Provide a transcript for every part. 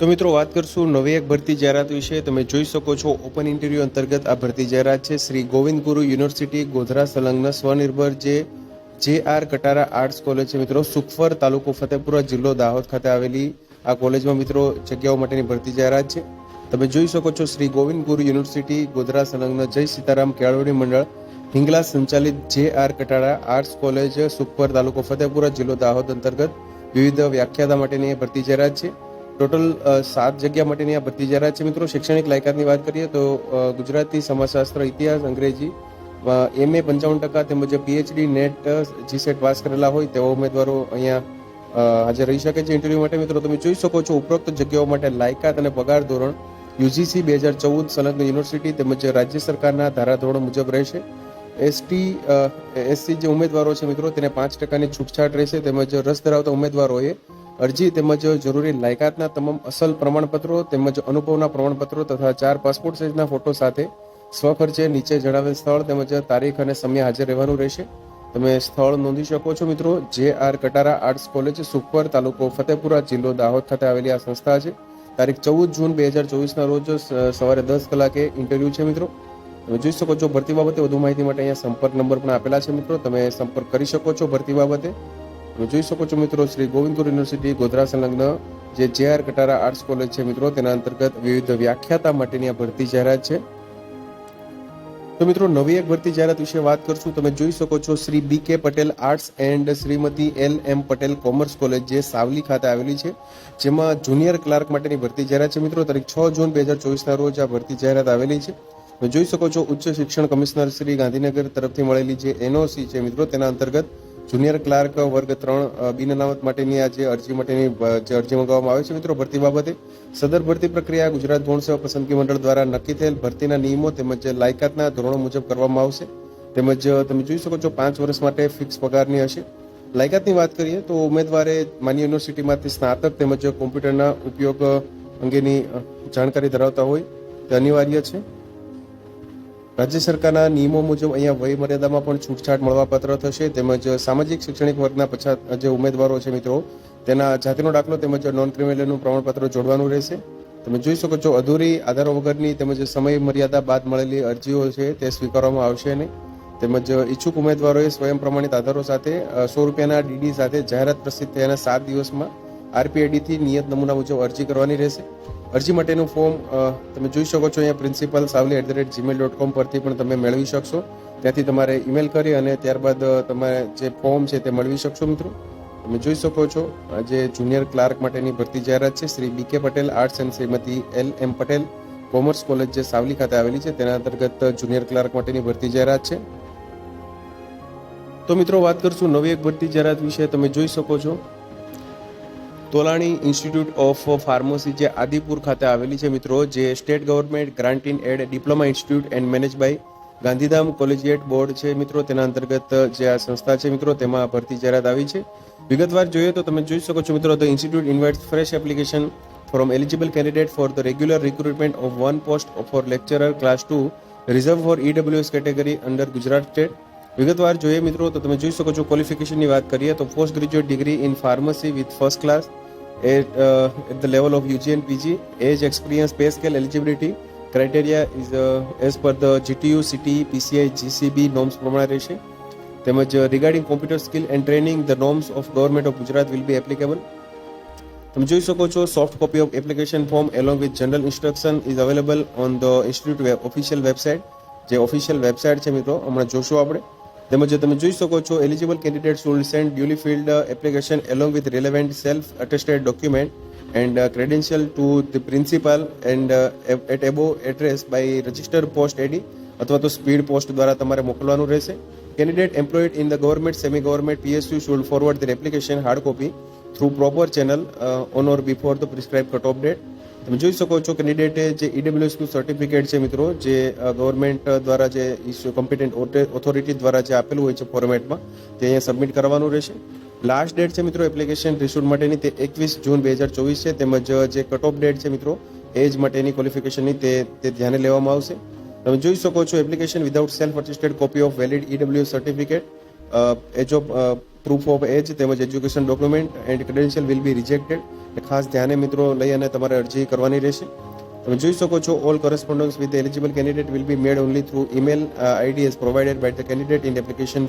તો મિત્રો વાત કરશું નવી એક ભરતી જાહેરાત વિશે. તમે જોઈ શકો છો ઓપન ઇન્ટરવ્યૂ અંતર્ગત આ ભરતી જાહેરાત છે. શ્રી ગોવિંદ ગુરુ યુનિવર્સિટી ગોધરા સંલગ્ન સ્વનિર્ભર જે જે આર કટારા આર્ટ્સ કોલેજ છે. મિત્રો સુખફર તાલુકો ફતેપુરા જિલ્લો દાહોદ ખાતે આવેલી આ કોલેજમાં મિત્રો જગ્યાઓ માટેની ભરતી જાહેરાત છે. તમે જોઈ શકો છો શ્રી ગોવિંદ ગુરુ યુનિવર્સિટી ગોધરા સંલગ્ન જય સીતારામ કેળવણી મંડળ હિંગલા સંચાલિત J R Katara arts college Sukhpar તાલુકો ફતેપુરા જિલ્લો દાહોદ અંતર્ગત વિવિધ વ્યાખ્યાતા માટેની ભરતી જાહેરાત છે. ટોટલ સાત જગ્યા માટેની આ બધી જાહેરાત છે મિત્રો. શૈક્ષણિક લાયકાતની વાત કરીએ તો ગુજરાતી સમાજશાસ્ત્ર, ઇતિહાસ, અંગ્રેજી એમએ પંચાવન ટકા તેમજ પીએચડી નેટ, જીસેટ પાસ કરેલા હોય તેવા ઉમેદવારો અહીંયા હાજર રહી શકે છે ઇન્ટરવ્યૂ માટે. મિત્રો, તમે જોઈ શકો છો ઉપરોક્ત જગ્યાઓ માટે લાયકાત અને પગાર ધોરણ યુજીસી બે હજાર ચૌદ સંલગ્ન યુનિવર્સિટી તેમજ રાજ્ય સરકારના ધારાધોરણ મુજબ રહેશે. એસટી એસસી જે ઉમેદવારો છે મિત્રો, તેને પાંચ ટકાની છૂટછાટ રહેશે તેમજ રસ ધરાવતા ઉમેદવારોએ અરજી તેમજ જરૂરી લાયકાતના તમામ અસલ પ્રમાણપત્રો તેમજ અનુભવના પ્રમાણપત્રો તથા ચાર પાસપોર્ટ સાઇઝના ફોટો સાથે સ્વખર્ચે નીચે જણાવેલ સ્થળ તેમજ તારીખ અને સમય હાજર રહેવાનું રહેશે. તમે સ્થળ નોંધી શકો છો મિત્રો, J R Katara arts college Sukhpar તાલુકો ફતેપુરા, જિલ્લો દાહોદ ખાતે આવેલી આ સંસ્થા છે. તારીખ ચૌદ જૂન બે હજાર ચોવીસના રોજ સવારે દસ કલાકે ઇન્ટરવ્યુ છે મિત્રો. તમે જોઈ શકો છો, ભરતી બાબતે વધુ માહિતી માટે અહીંયા સંપર્ક નંબર પણ આપેલા છે મિત્રો. તમે સંપર્ક કરી શકો છો ભરતી બાબતે. તમે જોઈ શકો છો મિત્રો, શ્રી ગોવિંદપુર યુનિવર્સિટી ગોધરા સંલગ્ન જે જે આર કટારા આર્ટ્સ કોલેજ છે મિત્રો, તેના અંતર્ગત વિવિધ વ્યાખ્યાતા માટેની આ ભરતી જાહેરાત છે. તો મિત્રો, નવી એક ભરતી જાહેરાત વિશે વાત કરશું. તમે જોઈ શકો છો Shri B K Patel arts and Shrimati L M Patel commerce college જે સાવલી ખાતે આવેલી છે, જેમાં જુનિયર ક્લાર્ક માટેની ભરતી જાહેરાત છે મિત્રો. તારીખ છ જૂન બે હજાર ચોવીસના રોજ આ ભરતી જાહેરાત આવેલી છે. જોઈ શકો છો ઉચ્ચ શિક્ષણ કમિશનર શ્રી ગાંધીનગર તરફથી મળેલી જે એનઓસી છે મિત્રો, તેના અંતર્ગત જુનિયર ક્લાર્ક વર્ગ ત્રણ બિન અનામત માટેની આ જે અરજી માટેની જે અરજી મંગાવવામાં આવે છે મિત્રો, ભરતી બાબતે. સદર ભરતી પ્રક્રિયા ગુજરાત ધોરણ સેવા પસંદગી મંડળ દ્વારા નક્કી થયેલ ભરતીના નિયમો તેમજ લાયકાતના ધોરણો મુજબ કરવામાં આવશે. તેમજ તમે જોઈ શકો છો પાંચ વર્ષ માટે ફિક્સ પગારની હશે. લાયકાતની વાત કરીએ તો ઉમેદવારે માન્ય યુનિવર્સિટીમાંથી સ્નાતક તેમજ કોમ્પ્યુટરના ઉપયોગ અંગેની જાણકારી ધરાવતા હોય તે અનિવાર્ય છે. રાજ્ય સરકારના નિયમો મુજબ અહીંયા વય મર્યાદામાં પણ છૂટછાટ મળવાપાત્ર થશે તેમજ સામાજિક શૈક્ષણિક વર્ગના પછાત જે ઉમેદવારો છે મિત્રો, તેના જાતિનો દાખલો તેમજ નોન ક્રિમિનલનું પ્રમાણપત્ર જોડવાનું રહેશે. તમે જોઈ શકો છો, અધૂરી આધારો વગરની તેમજ સમય મર્યાદા બાદ મળેલી અરજીઓ છે તે સ્વીકારવામાં આવશે નહીં. તેમજ ઈચ્છુક ઉમેદવારોએ સ્વયં પ્રમાણિત આધારો સાથે સો રૂપિયાના ડીડી સાથે જાહેરાત પ્રસિદ્ધ થયાના સાત દિવસમાં આરપીઆઈડીથી નિયત નમૂના મુજબ અરજી કરવાની રહેશે. અરજી માટેનું ફોર્મ તમે જોઈ શકો છો અહીંયા principal Savli at the rate Gmail dot com પરથી પણ તમે મેળવી શકશો. ત્યાંથી તમારે ઈમેલ કરી અને ત્યારબાદ તમારે જે ફોર્મ છે તે મેળવી શકશો મિત્રો. તમે જોઈ શકો છો, આજે જુનિયર ક્લાર્ક માટેની ભરતી જાહેરાત છે. Shri B K Patel, arts and Shrimati L M Patel, commerce college જે સાવલી ખાતે આવેલી છે, તેના અંતર્ગત જુનિયર ક્લાર્ક માટેની ભરતી જાહેરાત છે. તો મિત્રો વાત કરશું નવી એક ભરતી જાહેરાત વિશે. તમે જોઈ શકો છો તોલાણી ઇન્સ્ટિટ્યૂટ ઓફ ફાર્મસી જે આદિપુર ખાતે આવેલી છે મિત્રો, જે state government grant in aid diploma institute and manage by Gandhidham collegiate board છે મિત્રો. તેના અંતર્ગત જે આ સંસ્થા છે મિત્રો, તેમાં ભરતી જાહેરાત આવી છે. વિગતવાર જોઈએ તો તમે જોઈ શકો છો મિત્રો the institute invites fresh application from eligible candidate for the regular recruitment of one post for lecturer class two reserve for EWS category under Gujarat state વિગતવાર જોઈએ મિત્રો, તો તમે જોઈ શકો છો ક્વોલિફિકેશનની વાત કરીએ તો post graduate degree in pharmacy with first class at, uh, at the level of UG and PG. Age, experience, pay scale, eligibility criteria is uh, as per the GTU, CTE, PCI, પ્રમાણે રહેશે. તેમજ regarding computer skill and training the norms of government of Gujarat will be applicable તમે જોઈ શકો છો soft copy of application form along with general instruction is available on the institute official website જે official website છે મિત્રો હમણાં જોશું આપણે. તેમજ તમે જોઈ શકો છો eligible candidates will send duly filled application along with relevant self attested document and credential to the principal and at above address by register post AD અથવા તો સ્પીડ પોસ્ટ દ્વારા તમારે મોકલવાનું રહેશે. Candidate employed in the government semi government PSU should forward their application hard copy through proper channel on or before the prescribe cut off date તમે જોઈ શકો છો કેન્ડિડેટે જે ઈડબ્લ્યુએસનું સર્ટિફિકેટ છે મિત્રો, જે ગવર્મેન્ટ દ્વારા જે ઇસ્યુ કોમ્પિટન્ટ ઓથોરિટી દ્વારા જે આપેલું હોય છે ફોર્મેટમાં તે અહીંયા સબમિટ કરવાનું રહેશે. લાસ્ટ ડેટ છે મિત્રો એપ્લિકેશન રિસ્યુડ માટેની, તે એકવીસ જૂન બે હજાર ચોવીસ છે. તેમજ જે કટ ઓફ ડેટ છે મિત્રો એજ માટેની ક્વોલિફિકેશનની તે તે ધ્યાને લેવામાં આવશે. તમે જોઈ શકો છો application without self attested copy of valid EWS certificate age of proof of age તેમજ education document and credential will be rejected ખાસ ધ્યાને મિત્રો લઈ અને તમારે અરજી કરવાની રહેશે. તમે જોઈ શકો છો all correspondence with eligible candidate will be made only through email ID as id by the candidate in application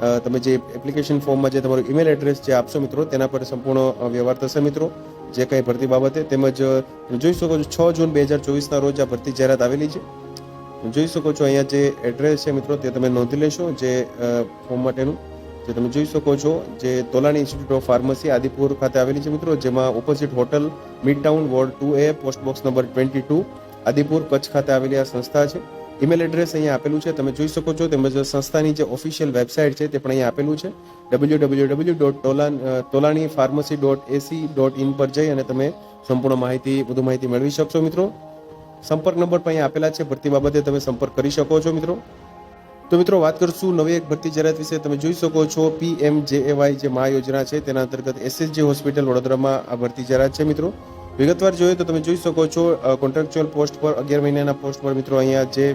uh, તમે જે એપ્લિકેશન ફોર્મમાં જે તમારું ઈમેલ એડ્રેસ જે આપશો મિત્રો તેના પર સંપૂર્ણ વ્યવહાર થશે મિત્રો. જે કંઈ ભરતી બાબતે તેમજ તમે જોઈ શકો છો છ જૂન બે હજાર ચોવીસના રોજ આ ભરતી જાહેરાત આવેલી છે. જોઈ શકો છો અહીંયા જે એડ્રેસ છે મિત્રો તે તમે નોંધી લેશો જે ફોર્મ માટેનું. જે તમે જોઈ શકો છો, જે Tolani institute of pharmacy Adipur ખાતે આવેલી છે મિત્રો, જેમાં opposite hotel mid town ward two A post box number twenty two Adipur Kutch ખાતે આવેલી આ સંસ્થા છે. ઈમેલ એડ્રેસ અહીંયા આપેલું છે, તમે જોઈ શકો છો, તેમજ સંસ્થાની જે ઓફિશિયલ વેબસાઇટ છે તે પણ અહીંયા આપેલું છે. W W W dot તોલાન Tolani pharmacy dot AC dot in પર જઈ અને તમે સંપૂર્ણ માહિતી, વધુ માહિતી મેળવી શકશો મિત્રો. સંપર્ક નંબર પણ અહીંયા આપેલા છે, ભરતી બાબતે તમે સંપર્ક કરી શકો છો મિત્રો. તો મિત્રો, વાત કરશું નવી એક ભરતી જાહેરાત વિશે. તમે જોઈ શકો છો પીએમ જેએવાય જે મહા યોજના છે, તેના અંતર્ગત એસએસજી હોસ્પિટલ વડોદરામાં આ ભરતી જાહેરાત છે, મિત્રો. વિગતવાર જોઈએ તો તમે જોઈ શકો છો કોન્ટ્રાક્ચ્યુઅલ પોસ્ટ પર અગિયાર મહિનાના પોસ્ટ પર મિત્રો અહીંયા જે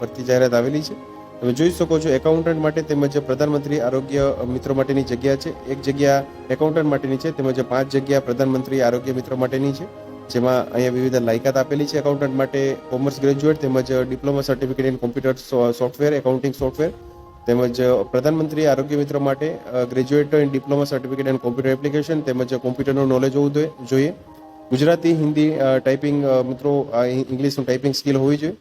ભરતી જાહેરાત આવેલી છે. તમે જોઈ શકો છો એકાઉન્ટન્ટ માટે તેમજ પ્રધાનમંત્રી આરોગ્ય મિત્રો માટેની જગ્યા છે. એક જગ્યા એકાઉન્ટન્ટ માટેની છે, તેમજ પાંચ જગ્યા પ્રધાનમંત્રી આરોગ્ય મિત્રો માટેની છે. જેમાં અહીંયા વિવિધ લાયકાત આપેલી છે એકાઉન્ટન્ટ માટે કોમર્સ ગ્રેજ્યુએટ તેમજ diploma certificate in computer software accounting software તેમજ પ્રધાનમંત્રી આરોગ્ય મિત્ર માટે graduate in diploma certificate and computer application તેમજ કોમ્પ્યુટરનું નોલેજ હોવું જોઈએ- ગુજરાતી, હિન્દી ટાઈપિંગ મિત્રો ઇંગ્લિશનું ટાઈપિંગ સ્કિલ હોવી જોઈએ.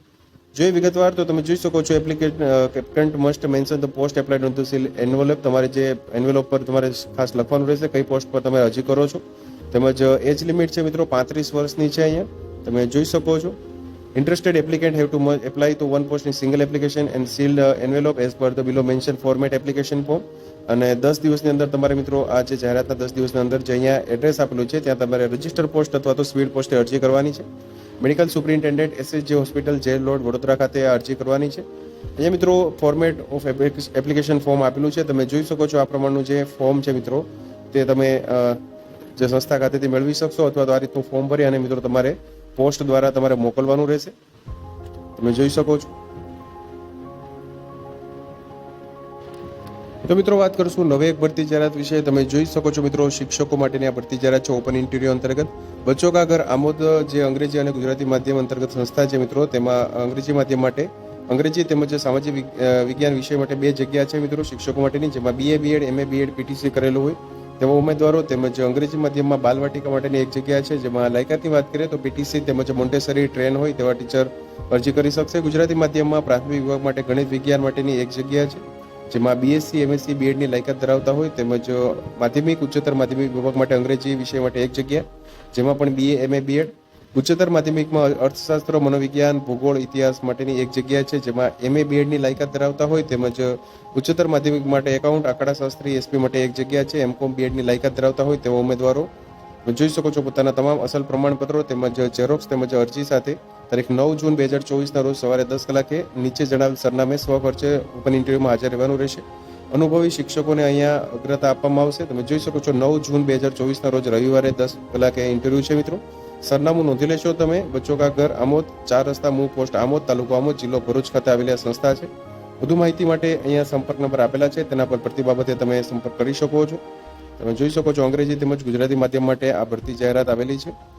જોઈએ વિગતવાર તો તમે જોઈ શકો છો applicant કેપ્ટન્ટ must mention the post applied on the seal envelope તમારે જે એન્વેલોપ પર તમારે ખાસ લખવાનું રહેશે, કઈ પોસ્ટ પર તમે અરજી કરો છો. તેમજ એજ લિમિટ છે મિત્રો પાંત્રીસ વર્ષની છે અહીંયા. તમે જોઈ શકો છો. Interested applicant have to apply to one પોસ્ટની single application and sealed envelope as per the below mention format application form અને દસ દિવસની અંદર તમારે મિત્રો આ જે જાહેરાતના દસ દિવસની અંદર જે અહીંયા એડ્રેસ આપેલું છે, ત્યાં તમારે રજિસ્ટર પોસ્ટ અથવા તો સ્પીડ પોસ્ટે અરજી કરવાની છે. Medical superintendent SSG hospital jail road Vadodara ખાતે આ અરજી કરવાની છે. અહીંયા મિત્રો ફોર્મેટ ઓફ એપ્લિકેશન ફોર્મ આપેલું છે. તમે જોઈ શકો છો આ પ્રમાણનું જે ફોર્મ છે મિત્રો, તે તમે જે સંસ્થા ખાતેથી મેળવી શકશો અથવા તો આ રીતનું ફોર્મ ભરી અને મિત્રો તમારે પોસ્ટ દ્વારા તમારે મોકલવાનું રહેશે. તમે જોઈ શકો છો. તો મિત્રો વાત કરશું નવી એક ભરતી જાહેરાત વિશે. તમે જોઈ શકો છો મિત્રો શિક્ષકો માટેની આ ભરતી જાહેરાત છે ઓપન ઇન્ટરવ્યુ અંતર્ગત. બચ્ચો કા ઘર આમોદ, જે અંગ્રેજી અને ગુજરાતી માધ્યમ અંતર્ગત સંસ્થા છે મિત્રો, તેમાં અંગ્રેજી માધ્યમ માટે અંગ્રેજી તેમજ સામાજિક વિજ્ઞાન વિષય માટે બે જગ્યા છે મિત્રો શિક્ષકો માટેની, જેમાં BA BEd MA BEd PTC કરેલું હોય. તેવા ઉમેદવારો તેમજ અંગ્રેજી માધ્યમમાં બાલવાટિકા માટેની એક જગ્યા છે, જેમાં લાયકાતની વાત કરીએ તો પીટીસી તેમજ મોન્ટેસરી ટ્રેન હોય તેવા ટીચર અરજી કરી શકશે. ગુજરાતી માધ્યમમાં પ્રાથમિક વિભાગ માટે ગણિત વિજ્ઞાન માટેની એક જગ્યા છે, જેમાં બીએસસી એમએસસી બીએડની લાયકાત ધરાવતા હોય તેમજ માધ્યમિક, ઉચ્ચતર માધ્યમિક વિભાગ માટે અંગ્રેજી વિષય માટે એક જગ્યા, જેમાં પણ બીએ એમએ બીએડ ઉચ્ચતર માધ્યમિકમાં અર્થશાસ્ત્ર, મનોવિજ્ઞાન, ભૂગોળ, ઇતિહાસ માટેની એક જગ્યા છે જેમાં એમએ બીએડની લાયકાત ધરાવતા હોય તેમજ ઉચ્ચતર માધ્યમિક માટે એકાઉન્ટ, આંકડાશાસ્ત્રી એસપી માટે એક જગ્યા છે. એમકોમ બીએડની લાયકાત ધરાવતા હોય તેવા ઉમેદવારો જોઈ શકો છો પોતાના તમામ અસલ પ્રમાણપત્રો તેમજ ઝેરોક્સ તેમજ અરજી સાથે. તારીખ નવ જૂન બે હજાર ચોવીસના રોજ સવારે દસ કલાકે નીચે જણાવેલ સરનામે સ્વખર્ચે ઓપન ઇન્ટરવ્યુમાં હાજર રહેવાનું રહેશે. અનુભવી શિક્ષકોને અહીંયા અગ્રતા આપવામાં આવશે. તમે જોઈ શકો છો નવ જૂન બે હજાર ચોવીસના રોજ રવિવારે દસ કલાકે ઇન્ટરવ્યુ છે મિત્રો. સરનામું નોંધી લેશો તમે. બચ્ચો કા ઘર આમોદ, ચાર રસ્તા મૂળ પોસ્ટ આમોદ, તાલુકો આમોદ, જિલ્લો ભરૂચ ખાતે આવેલી આ સંસ્થા છે. વધુ માહિતી માટે અહીંયા સંપર્ક નંબર આપેલા છે. તેના પર ભરતી બાબતે તમે સંપર્ક કરી શકો છો. તમે જોઈ શકો છો અંગ્રેજી તેમજ ગુજરાતી માધ્યમ માટે આ ભરતી જાહેરાત આવેલી છે.